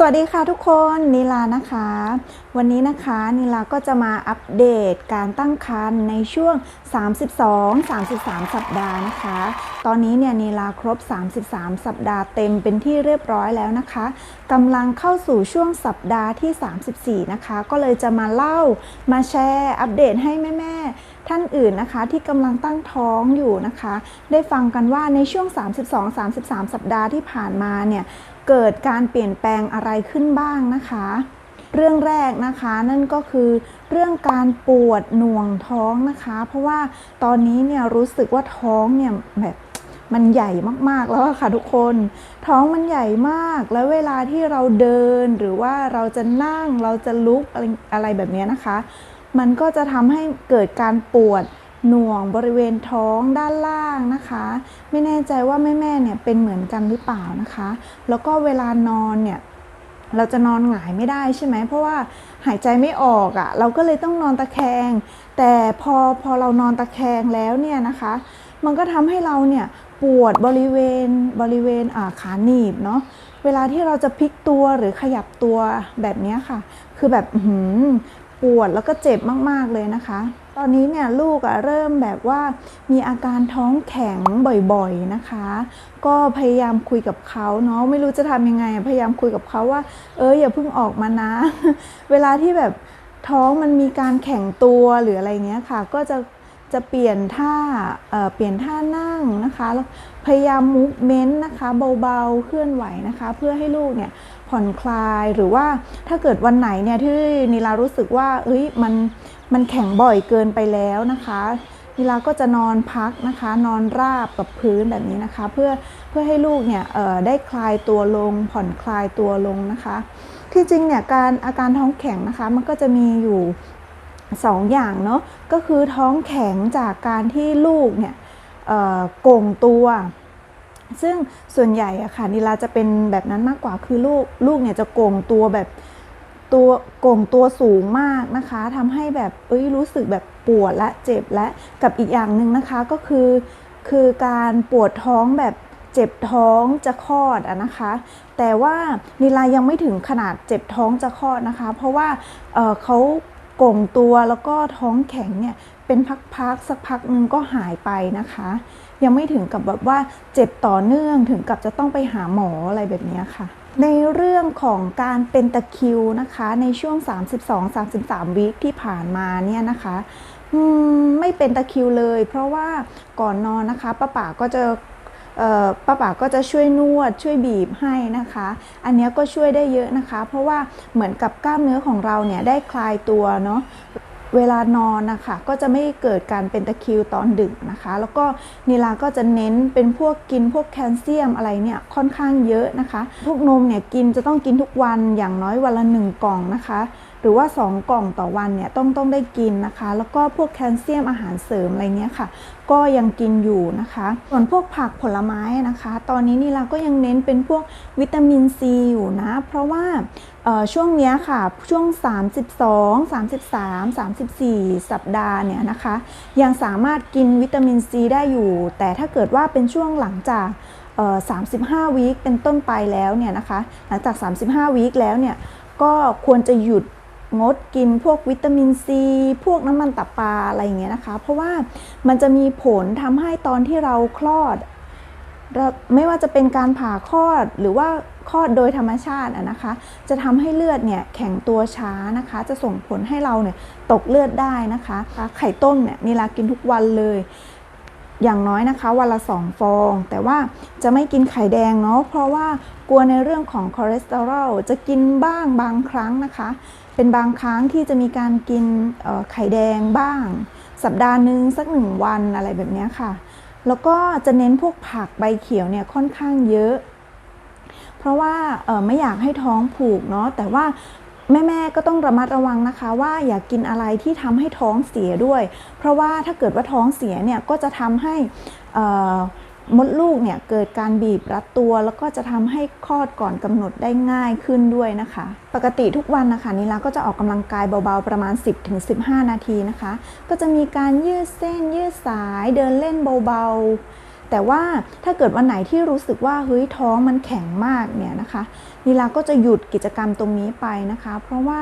สวัสดีค่ะทุกคนนิลานะคะ วันนี้นะคะนิลาก็จะมาอัปเดตการตั้งครรภ์ในช่วง 32-33 สัปดาห์นะคะ ตอนนี้เนี่ยนิลาครบ 33 สัปดาห์เต็มเป็นที่เรียบร้อยแล้วนะคะกำลังเข้าสู่ช่วงสัปดาห์ที่ 34 นะคะ ก็เลยจะมาเล่ามาแชร์อัปเดตให้แม่ๆ ท่านอื่นนะคะที่กำลังตั้งท้องอยู่นะคะ ได้ฟังกันว่าในช่วง 32-33 สัปดาห์ที่ผ่านมาเนี่ยเกิดการเปลี่ยนแปลงอะไรขึ้นบ้างนะคะ เรื่องแรกนะคะนั่นก็คือเรื่องการปวดหน่วงท้องนะคะ เพราะว่าตอนนี้เนี่ยรู้สึกว่าท้องเนี่ยแบบมันใหญ่มากๆแล้วค่ะทุกคน ท้องมันใหญ่มากแล้วเวลาที่เราเดินหรือว่าเราจะนั่งเราจะลุกอะไรอะไรแบบนี้นะคะ มันก็จะทำให้เกิดการปวดหน่วงบริเวณท้องด้านล่างนะคะ ไม่แน่ใจว่าแม่ๆเนี่ยเป็นเหมือนกันหรือเปล่านะคะ แล้วก็เวลานอนเนี่ยเราจะนอนหงายไม่ได้ใช่ไหมเพราะว่าหายใจไม่ออกอะ่ะเราก็เลยต้องนอนตะแคง แต่พอพอเรานอนตะแคงแล้วเนี่ยนะคะ มันก็ทำให้เราเนี่ยปวดบริเวณบริเวณขาหนีบเนาะเวลาที่เราจะพลิกตัวหรือขยับตัวแบบนี้ค่ะ คือแบบ ปวดแล้วก็เจ็บมากๆเลยนะคะ ตอนนี้เนี่ยลูกอะเริ่มแบบว่ามีอาการท้องแข็งบ่อยๆนะคะ ก็พยายามคุยกับเขาเนาะไม่รู้จะทำยังไง พยายามคุยกับเขาว่า เอออย่าเพิ่งออกมานะ เวลาที่แบบท้องมันมีการแข็งตัวหรืออะไรเงี้ยค่ะ ก็จะจะเปลี่ยนท่าเเปลี่ยนท่านั่งนะคะแล้วพยายามมูฟเมนต์นะคะเบาๆเคลื่อนไหวนะคะ เพื่อให้ลูกเนี่ย ผ่อนคลายหรือว่าถ้าเกิดวันไหนเนี่ยที่นิลารู้สึกว่าเอ้ยมันมันแข็งบ่อยเกินไปแล้วนะคะนิลาก็จะนอนพักนะคะ นอนราบกับพื้นแบบนี้นะคะ เพื่อเพื่อให้ลูกเนี่ยได้คลายตัวลง ผ่อนคลายตัวลงนะคะ ที่จริงเนี่ยการอาการท้องแข็งนะคะ มันก็จะมีอยู่สองอย่างเนาะก็คือท้องแข็งจากการที่ลูกเนี่ยโก่งตัว ซึ่งส่วนใหญ่อะค่ะนิลาจะเป็นแบบนั้นมากกว่าคือลูกลูกเนี่ยจะโก่งตัวแบบตัวโก่งตัวสูงมากนะคะทำให้แบบเอ้ยรู้สึกแบบปวดและเจ็บและกับอีกอย่างหนึ่งนะคะก็คือ คือการปวดท้องแบบเจ็บท้องจะคลอดอะนะคะ แต่ว่านิลายังไม่ถึงขนาดเจ็บท้องจะคลอดนะคะ เพราะว่าเเขาโก่งตัวแล้วก็ท้องแข็งเนี่ยเป็นพักๆสักพักนึงก็หายไปนะคะ ยังไม่ถึงกับแบบว่าเจ็บต่อเนื่องถึงกับจะต้องไปหาหมออะไรแบบนี้ค่ะ ในเรื่องของการเป็นตะคิวนะคะ ในช่วง 32-33 วีคที่ผ่านมาเนี่ยนะคะไม่เป็นตะคิวเลย เพราะว่าก่อนนอนนะคะป้าป๋าก็จะป้าป๋าก็จะช่วยนวดช่วยบีบให้นะคะ อันนี้ก็ช่วยได้เยอะนะคะ เพราะว่าเหมือนกับกล้ามเนื้อของเราเนี่ยได้คลายตัวเนาะ เวลานอนนะคะก็จะไม่เกิดการเป็นตะคริวตอนดึกนะคะ แล้วก็นิลาก็จะเน้นเป็นพวกกินพวกแคลเซียมอะไรเนี่ยค่อนข้างเยอะนะคะ พวกนมเนี่ยกินจะต้องกินทุกวันอย่างน้อยวันละหนึ่งกล่องนะคะ หรือว่า 2 กล่องต่อวันเนี่ยต้องต้องได้กินนะคะ แล้วก็พวกแคลเซียมอาหารเสริมอะไรเงี้ยค่ะ ก็ยังกินอยู่นะคะ ส่วนพวกผักผลไม้นะคะ ตอนนี้นี่เราก็ยังเน้นเป็นพวกวิตามินซีอยู่นะ เพราะว่าช่วงนี้ค่ะช่วง 32 33 34 สัปดาห์เนี่ยนะคะ ยังสามารถกินวิตามินซีได้อยู่ แต่ถ้าเกิดว่าเป็นช่วงหลังจาก35 วีคเป็นต้นไปแล้วเนี่ยนะคะ หลังจาก 35 วีคแล้วเนี่ยก็ควรจะหยุด งดกินพวกวิตามินซีพวกน้ำมันตับปลาอะไรอย่างเงี้ยนะคะ เพราะว่ามันจะมีผลทำให้ตอนที่เราคลอด ไม่ว่าจะเป็นการผ่าคลอดหรือว่าคลอดโดยธรรมชาตินะคะ จะทำให้เลือดเนี่ยแข็งตัวช้านะคะ จะส่งผลให้เราเนี่ยตกเลือดได้นะคะ ไข่ต้มเนี่ยนีลากินทุกวันเลย อย่างน้อยนะคะวันละสองฟอง แต่ว่าจะไม่กินไข่แดงเนาะเพราะว่ากลัวในเรื่องของคอเลสเตอรอลจะกินบ้างบางครั้งนะคะ เป็นบางครั้งที่จะมีการกินไข่แดงบ้าง สัปดาห์หนึ่งสักหนึ่งวันอะไรแบบนี้ค่ะ แล้วก็จะเน้นพวกผักใบเขียวเนี่ยค่อนข้างเยอะ เพราะว่าไม่อยากให้ท้องผูกเนาะแต่ว่า แม่ๆก็ต้องระมัดระวังนะคะ ว่าอย่ากกินอะไรที่ทำให้ท้องเสียด้วย เพราะว่าถ้าเกิดว่าท้องเสียเนี่ยก็จะทำให้มดลูกเนี่ยเกิดการบีบรัดตัว แล้วก็จะทำให้คลอดก่อนกำหนดได้ง่ายขึ้นด้วยนะคะ ปกติทุกวันนะคะนิลาก็จะออกกำลังกายเบาๆประมาณ 10-15 นาทีนะคะ ก็จะมีการยืดเส้นยืดสายเดินเล่นเบาๆ แต่ว่าถ้าเกิดวันไหนที่รู้สึกว่าเฮ้ยท้องมันแข็งมากเนี่ยนะคะนิลาก็จะหยุดกิจกรรมตรงนี้ไปนะคะ เพราะว่า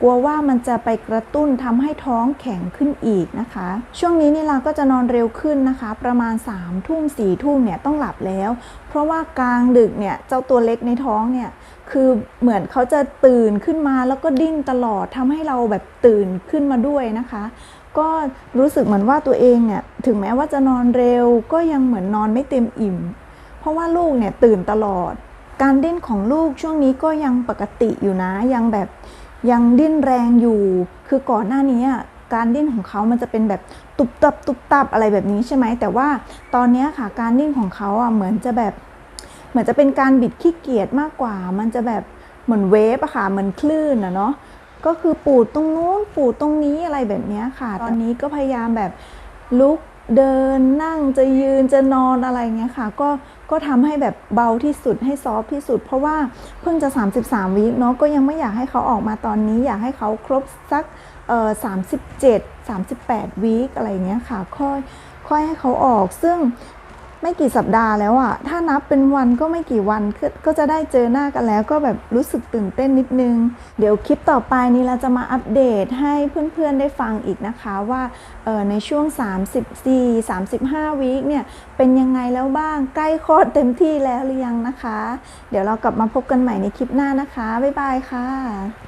กลัวว่ามันจะไปกระตุ้นทำให้ท้องแข็งขึ้นอีกนะคะ ช่วงนี้นิลาก็จะนอนเร็วขึ้นนะคะ ประมาณ3ามทุ่มสี่ทุ่มเนี่ยต้องหลับแล้ว เพราะว่ากลางดึกเนี่ยเจ้าตัวเล็กในท้องเนี่ยคือเหมือนเขาจะตื่นขึ้นมาแล้วก็ดิ้นตลอดทำให้เราแบบตื่นขึ้นมาด้วยนะคะ ก็รู้สึกเหมือนว่าตัวเองเนี่ยถึงแม้ว่าจะนอนเร็วก็ยังเหมือนนอนไม่เต็มอิ่ม เพราะว่าลูกเนี่ยตื่นตลอด การดิ้นของลูกช่วงนี้ก็ยังปกติอยู่นะ ยังแบบยังดิ้นแรงอยู่ คือก่อนหน้านี้การดิ้นของเขามันจะเป็นแบบตุบตับตุบตับอะไรแบบนี้ใช่ไหมแต่ว่าตอนนี้ค่ะการดิ้นของเขาอะเหมือนจะแบบ เหมือนจะเป็นการบิดขี้เกียจมากกว่า มันจะแบบเหมือนเวฟอะค่ะเหมือนคลื่นอะเนาะ ก็คือปูดตรงนู้นปูดตรงนี้อะไรแบบเนี้ยค่ะ ตอนนี้ก็พยายามแบบลุกเดินนั่งจะยืนจะนอนอะไรเงี้ยค่ะ ก็ก็ทำให้แบบเบาที่สุดให้ซอฟต์ที่สุด เพราะว่าเพิ่งจะ 33วีคเนาะก็ยังไม่อยากให้เขาออกมาตอนนี้อยากให้เขาครบสักเอ่อ37 38วีคอะไรเงี้ยค่ะ ค่อยค่อยให้เขาออกซึ่ง ไม่กี่สัปดาห์แล้วอะถ้านับเป็นวันก็ไม่กี่วันก็ก็จะได้เจอหน้ากันแล้วก็แบบรู้สึกตื่นเต้นนิดนึง เดี๋ยวคลิปต่อไปนี้เราจะมาอัปเดตให้เพื่อนๆได้ฟังอีกนะคะว่าเออในช่วง 34 35 วีคเนี่ยเป็นยังไงแล้วบ้างใกล้คลอดเต็มที่แล้วหรือยังนะคะ เดี๋ยวเรากลับมาพบกันใหม่ในคลิปหน้านะคะ บ๊ายบายค่ะ